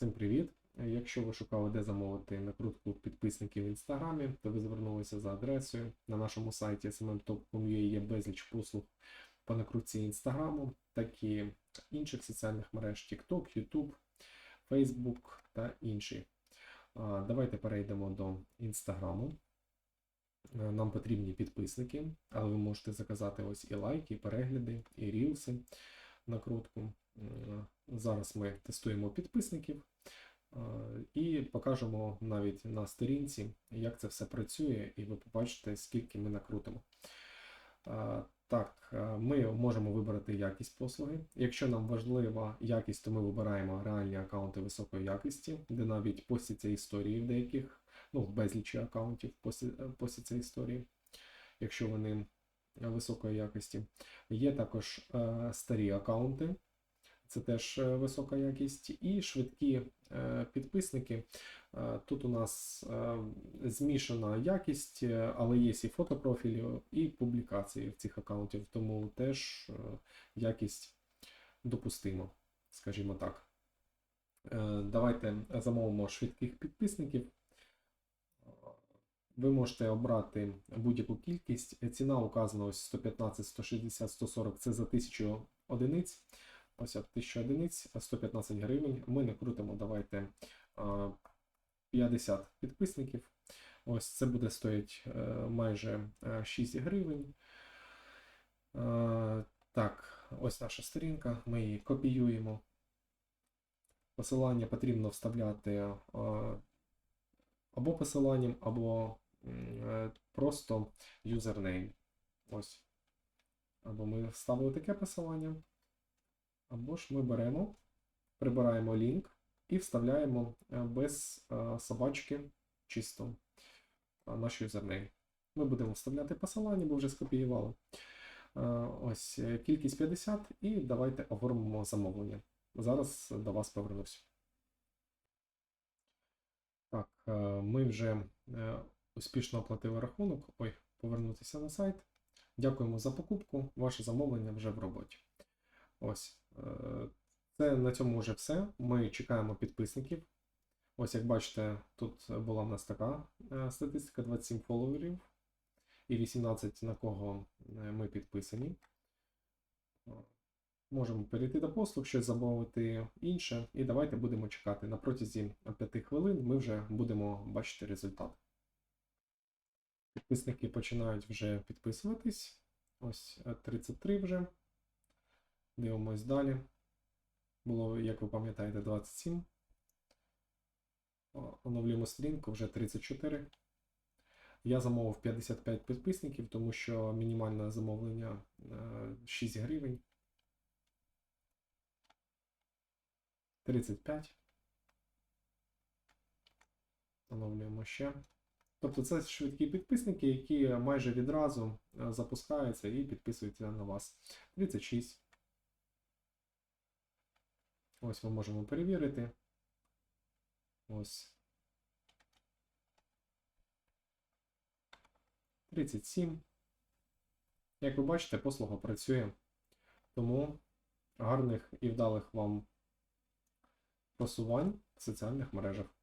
Всім привіт! Якщо ви шукали, де замовити накрутку підписників в інстаграмі, то ви звернулися за адресою. На нашому сайті smmtop.com.ua є безліч послуг по накрутці інстаграму, так і інших соціальних мереж TikTok, YouTube, Facebook та інші. Давайте перейдемо до інстаграму. Е, Нам потрібні підписники, але ви можете заказати ось і лайки, і перегляди, і рілси накрутку. Зараз ми тестуємо підписників е, і покажемо навіть на сторінці, як це все працює, і ви побачите, скільки ми накрутимо. Е, Так, е, ми можемо вибрати якість послуги. Якщо нам важлива якість, то ми вибираємо реальні аккаунти високої якості, де навіть постяться історії в деяких, ну, в безлічі аккаунтів постяться історії, якщо вони високої якості. Є також е, старі аккаунти, це теж е, висока якість, і швидкі е, підписники. Е, Тут у нас змішана якість, але є і фотопрофілі, і публікації в цих аккаунтів, тому теж якість допустима, скажімо так. Давайте замовимо швидких підписників. Ви можете обрати будь-яку кількість. Ціна указана ось 115, 160, 140 це за 1000 одиниць. Ось от 1000 одиниць, 115 гривень. Ми накрутимо, давайте 50 підписників. Ось це буде стоїть е, майже е, 6 гривень. Е, Так, ось наша сторінка. Ми її копіюємо. Посилання потрібно вставляти або посиланням, або е, просто юзернейм. Ось. Або ми вставили таке посилання, або ж ми беремо, прибираємо лінк і вставляємо е, без е, собачки чисто е, наш юзернейм. Ми будемо вставляти посилання, бо вже скопіювали. Ось кількість 50, і давайте оформимо замовлення. Зараз до вас повернусь. Так, ми вже успішно оплатили рахунок. Ой, повернутися на сайт. Дякуємо за покупку. Ваше замовлення вже в роботі. Ось. е, Це на цьому вже все. Ми чекаємо підписників. Ось, як бачите, тут була в нас така е, статистика: 27 фоловерів і 18 на кого е, ми підписані. Можемо перейти до послуг, щось замовити інше, і давайте будемо чекати. На протязі 5 хвилин ми вже будемо бачити результат. Підписники починають вже підписуватись. Ось е, 33 вже. Дивимось далі. Було, як ви пам'ятаєте, 27. Оновлюємо сторінку вже 34. Я замовив 55 підписників, тому що мінімальне замовлення е, 6 гривень. 35. Оновлюємо ще. Тобто це швидкі підписники, які майже відразу е, запускаються і підписуються на вас. 36. Ось ми можемо перевірити. Ось. 37. Як ви бачите, послуга працює. Тому гарних і вдалих вам просувань в соціальних мережах.